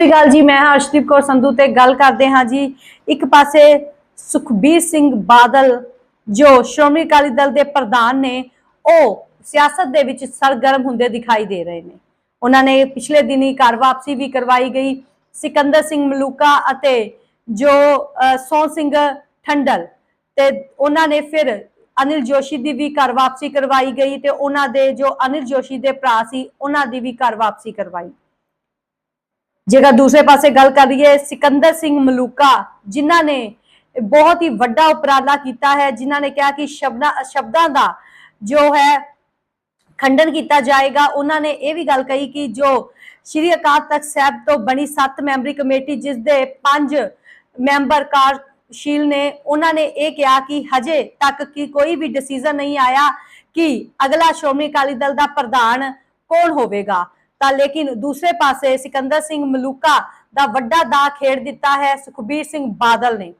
ਸਤਿ ਸ਼੍ਰੀ ਅਕਾਲ ਜੀ ਮੈਂ ਹਰਸ਼ਦੀਪ ਕੌਰ ਸੰਧੂ ਤੇ ਗੱਲ ਕਰਦੇ ਹਾਂ ਜੀ। ਇੱਕ ਪਾਸੇ ਸੁਖਬੀਰ ਸਿੰਘ ਬਾਦਲ ਜੋ ਸ਼੍ਰੋਮਣੀ ਅਕਾਲੀ ਦਲ ਦੇ ਪ੍ਰਧਾਨ ਨੇ ਉਹ ਸਿਆਸਤ ਦੇ ਵਿੱਚ ਸਰਗਰਮ ਹੁੰਦੇ ਦਿਖਾਈ ਦੇ ਰਹੇ ਨੇ। ਉਹਨਾਂ ਨੇ ਪਿਛਲੇ ਦਿਨੀ ਘਰ ਵਾਪਸੀ ਵੀ ਕਰਵਾਈ ਗਈ। ਸਿਕੰਦਰ ਸਿੰਘ ਮਲੂਕਾ ਅਤੇ ਜੋ ਅਹ, ਸੋਹਣ ਸਿੰਘ ਠੰਡਲ ਤੇ ਉਹਨਾਂ ਨੇ ਫਿਰ ਅਨਿਲ ਜੋਸ਼ੀ ਦੀ ਵੀ ਘਰ ਵਾਪਸੀ ਕਰਵਾਈ ਗਈ ਤੇ ਉਹਨਾਂ ਦੇ ਜੋ ਅਨਿਲ ਜੋਸ਼ੀ ਦੇ ਭਰਾ ਸੀ ਉਹਨਾਂ ਦੀ ਵੀ ਘਰ ਵਾਪਸੀ ਕਰਵਾਈ। ਜੇਕਰ ਦੂਸਰੇ ਪਾਸੇ ਗੱਲ ਕਰੀਏ ਸਿਕੰਦਰ ਸਿੰਘ ਮਲੂਕਾ, ਜਿਨ੍ਹਾਂ ਨੇ ਬਹੁਤ ਹੀ ਵੱਡਾ ਉਪਰਾਲਾ ਕੀਤਾ ਹੈ, ਜਿਨ੍ਹਾਂ ਨੇ ਕਿਹਾ ਕਿ ਸ਼ਬਦਾਂ ਸ਼ਬਦਾਂ ਦਾ ਜੋ ਹੈ ਖੰਡਨ ਕੀਤਾ ਜਾਏਗਾ, ਉਹਨਾਂ ਨੇ ਇਹ ਵੀ ਗੱਲ ਕਹੀ ਕਿ ਜੋ ਸ਼੍ਰੀ ਅਕਾਲ ਤਖਤ ਸਾਹਿਬ ਤੋਂ ਬਣੀ 7 ਮੈਂਬਰੀ ਕਮੇਟੀ, ਜਿਸ ਦੇ 5 ਮੈਂਬਰ ਕਾਰਜਸ਼ੀਲ ਨੇ, ਉਹਨਾਂ ਨੇ ਇਹ ਕਿਹਾ ਕਿ ਹਜੇ ਤੱਕ ਕਿ ਕੋਈ ਵੀ ਡਿਸੀਜਨ ਨਹੀਂ ਆਇਆ ਕਿ ਅਗਲਾ ਸ਼੍ਰੋਮਣੀ ਅਕਾਲੀ ਦਲ ਦਾ ਪ੍ਰਧਾਨ ਕੌਣ ਹੋਵੇਗਾ। ਤਾਂ ਲੇਕਿਨ ਦੂਸਰੇ ਪਾਸੇ ਸਿਕੰਦਰ ਸਿੰਘ ਮਲੂਕਾ ਦਾ ਵੱਡਾ ਦਾ ਖੇਡ ਦਿੱਤਾ ਹੈ ਸੁਖਬੀਰ ਸਿੰਘ ਬਾਦਲ ਨੇ।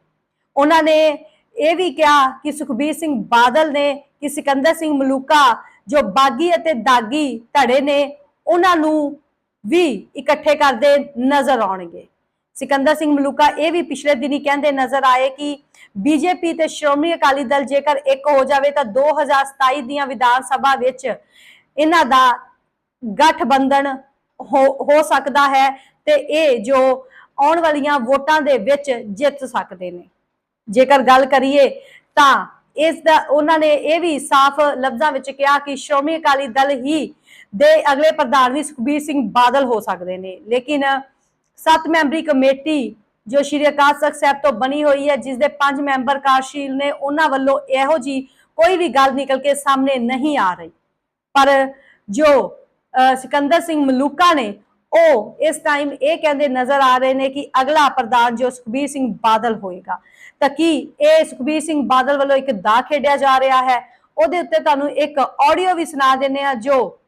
ਉਹਨਾਂ ਨੇ ਇਹ ਵੀ ਕਿਹਾ ਕਿ ਸੁਖਬੀਰ ਸਿੰਘ ਬਾਦਲ ਨੇ ਕਿ ਸਿਕੰਦਰ ਸਿੰਘ ਮਲੂਕਾ ਜੋ ਬਾਗੀ ਅਤੇ ਦਾਗੀ ਧੜੇ ਨੇ, ਉਹਨਾਂ ਨੂੰ ਵੀ ਇਕੱਠੇ ਕਰਦੇ ਨਜ਼ਰ ਆਉਣਗੇ। ਸਿਕੰਦਰ ਸਿੰਘ ਮਲੂਕਾ ਇਹ ਵੀ ਪਿਛਲੇ ਦਿਨੀ ਕਹਿੰਦੇ ਨਜ਼ਰ ਆਏ ਕਿ ਬੀਜੇਪੀ ਤੇ ਸ਼੍ਰੋਮਣੀ ਅਕਾਲੀ ਦਲ ਜੇਕਰ ਇੱਕ ਹੋ ਜਾਵੇ ਤਾਂ 2027 ਦੀਆਂ ਵਿਧਾਨ ਸਭਾ ਵਿੱਚ ਇਹਨਾਂ ਦਾ ਗਠਬੰਧਨ ਹੋ ਸਕਦਾ ਹੈ ਤੇ ਇਹ ਜੋ ਆਉਣ ਵਾਲੀਆਂ ਵੋਟਾਂ ਦੇ ਵਿੱਚ ਜਿੱਤ ਸਕਦੇ ਨੇ। ਜੇਕਰ ਗੱਲ ਕਰੀਏ ਤਾਂ ਇਸ ਦਾ, ਉਹਨਾਂ ਨੇ ਇਹ ਵੀ ਸਾਫ਼ ਲਫ਼ਜ਼ਾਂ ਵਿੱਚ ਕਿਹਾ ਕਿ ਸ਼੍ਰੋਮਣੀ ਅਕਾਲੀ ਦਲ ਹੀ ਦੇ ਅਗਲੇ ਪ੍ਰਧਾਨ ਵੀ ਸੁਖਬੀਰ ਸਿੰਘ ਬਾਦਲ ਹੋ ਸਕਦੇ ਨੇ। ਲੇਕਿਨ ਸੱਤ ਮੈਂਬਰੀ ਕਮੇਟੀ ਜੋ ਸ਼੍ਰੀ ਅਕਾਲ ਤਖਤ ਸਾਹਿਬ ਤੋਂ ਬਣੀ ਹੋਈ ਹੈ, ਜਿਸ ਦੇ ਪੰਜ ਮੈਂਬਰ ਕਾਰਜਸ਼ੀਲ ਨੇ, ਉਹਨਾਂ ਵੱਲੋਂ ਇਹੋ ਜੀ ਕੋਈ ਵੀ ਗੱਲ ਨਿਕਲ ਕੇ ਸਾਹਮਣੇ ਨਹੀਂ ਆ ਰਹੀ। ਪਰ ਜੋ ਸਿਕੰਦਰ ਸਿੰਘ ਮਲੂਕਾ ਨੇ ਉਹ ਇਸ ਟਾਈਮ ਇਹ ਕਹਿੰਦੇ ਨਜ਼ਰ ਆ ਰਹੇ ਨੇ ਕਿ ਅਗਲਾ ਪ੍ਰਧਾਨ ਜੋ ਸੁਖਬੀਰ ਸਿੰਘ ਬਾਦਲ ਹੋਏਗਾ। ਤਾਂ ਕੀ ਇਹ ਸੁਖਬੀਰ ਸਿੰਘ ਬਾਦਲ ਵੱਲੋਂ ਇੱਕ ਦਾ ਖੇਡਿਆ ਜਾ ਰਿਹਾ ਹੈ? ਉਹਦੇ ਉੱਤੇ ਤੁਹਾਨੂੰ ਇੱਕ ਆਡੀਓ ਵੀ ਸੁਣਾ ਦਿੰਨੇ ਆ ਜੋ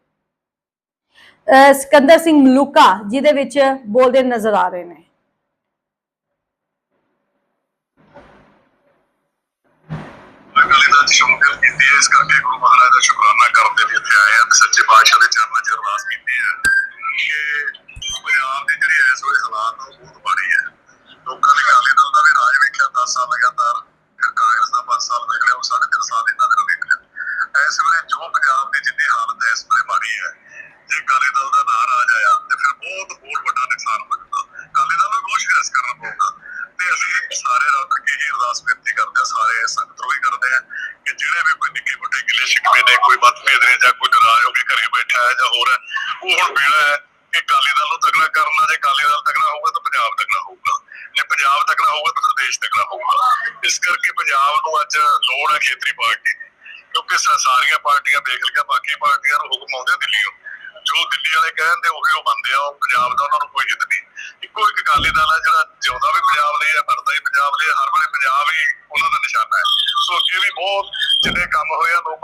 ਅਹ, ਸਿਕੰਦਰ ਸਿੰਘ ਮਲੂਕਾ ਜਿਹਦੇ ਵਿੱਚ ਬੋਲਦੇ ਨਜ਼ਰ ਆ ਰਹੇ ਨੇ। ਸ਼ਮੂਲੀਅਤ ਕੀਤੀ ਹੈ ਇਸ ਕਰਕੇ ਗੁਰੂ ਮਹਾਰਾਜ ਦਾ ਸ਼ੁਕਰਾਨਾ ਕਰਦੇ ਵੀ ਇੱਥੇ ਆਏ ਆ ਤੇ ਸੱਚੇ ਪਾਤਸ਼ਾਹ ਦੇ ਚਰਨਾਂ 'ਚ ਅਰਦਾਸ ਕੀਤੀ ਹੈ ਕਿ ਪੰਜਾਬ ਦੇ ਜਿਹੜੇ ਇਸ ਵੇਲੇ ਹਾਲਾਤ ਉਹ ਬਹੁਤ ਮਾੜੇ ਹੈ ਲੋਕਾਂ ਨੇ ਅਕਾਲੀ ਦਲ ਦਾ ਵੀ ਰਾਜ ਵੇਖਿਆ 10 ਸਾਲ ਲਗਾਤਾਰ ਫਿਰ ਕਾਂਗਰਸ ਦਾ 5 ਸਾਲ ਵੇਖ ਲਿਆ ਉਹ ਸਾਢੇ ਤਿੰਨ ਸਾਲ ਇਹਨਾਂ ਦਾ ਵੇਖ ਲਿਆ। ਇਸ ਵੇਲੇ ਜੋ ਪੰਜਾਬ ਦੀ ਜਿੰਨੀ ਹਾਲਤ ਹੈ ਇਸ ਵੇਲੇ ਮਾੜੀ ਹੈ ਜੇ ਅਕਾਲੀ ਦਲ ਦਾ ਨਾਂ ਰਾਜ ਆਇਆ ਤੇ ਫਿਰ ਬਹੁਤ, ਹੋਰ ਵੱਡਾ ਨੁਕਸਾਨ ਹੋ ਜਾਊਗਾ ਅਕਾਲੀ ਦਲ ਨੂੰ ਬਹੁਤ ਕਰਨਾ ਪਊਗਾ ਤੇ ਅਸੀਂ ਸਾਰੇ ਰਲ ਕੇ ਹੀ ਅਰਦਾਸ ਬੇਨਤੀ ਕਰਦੇ ਹਾਂ ਸ਼ਿਕਵੇ ਨੇ ਕੋਈ ਮਤਭੇਦ ਨੇ ਜਾਂ ਕੋਈ ਨਾਰਾਜ਼ ਹੋ ਕੇ ਘਰੇ ਬੈਠਾ ਜਾਂ ਹੋਰ ਹੈ, ਉਹ ਹੁਣ ਵੇਲਾ ਹੈ ਕਿ ਕਾਲੀ ਦਲ ਨੂੰ ਤਗੜਾ ਕਰਨਾ ਜੇ ਕਾਲੀ ਦਲ ਤਗੜਾ ਹੋਊਗਾ ਤਾਂ ਪੰਜਾਬ ਤਗੜਾ ਹੋਊਗਾ। ਜੇ ਪੰਜਾਬ ਤਗੜਾ ਹੋਊਗਾ ਤਾਂ ਦੇਸ਼ ਤਗੜਾ ਹੋਊਗਾ। ਇਸ ਕਰਕੇ ਪੰਜਾਬ ਨੂੰ ਅੱਜ ਲੋੜ ਹੈ ਖੇਤਰੀ ਪਾਰਟੀ ਕਿਉਂਕਿ ਸਾਰੀਆਂ ਪਾਰਟੀਆਂ ਦੇਖ ਲਿਆ ਬਾਕੀ ਪਾਰਟੀਆਂ ਨੂੰ ਹੁਕਮ ਆਉਂਦੇ ਦਿੱਲੀ ਦਿੱਲੀੋਂ ਜੋ ਦਿੱਲੀ ਵਾਲੇ ਕਹਿੰਦੇ ਉਹੀ ਉਹ ਬੰਦੇ ਆ ਪੰਜਾਬ ਦਾ ਉਹਨਾਂ ਨੂੰ ਕੋਈ ਜਿੱਤ ਨਹੀਂ। ਇੱਕੋ ਇੱਕ ਅਕਾਲੀ ਦਲ ਹੈ ਜਿਹੜਾ ਜਿਉਂਦਾ ਵੀ ਪੰਜਾਬ ਲਈ ਹੈ, ਮਰਦਾ ਵੀ ਪੰਜਾਬ ਲਈ ਹਰ ਵੇਲੇ ਪੰਜਾਬ ਹੀ ਉਹਨਾਂ ਦਾ ਨਿਸ਼ਾਨਾ ਹੈ। ਸੋ ਅੱਗੇ ਵੀ ਬਹੁਤ ਜਿਹੜੇ ਕੰਮ ਹੋਇਆ ਲੋਕ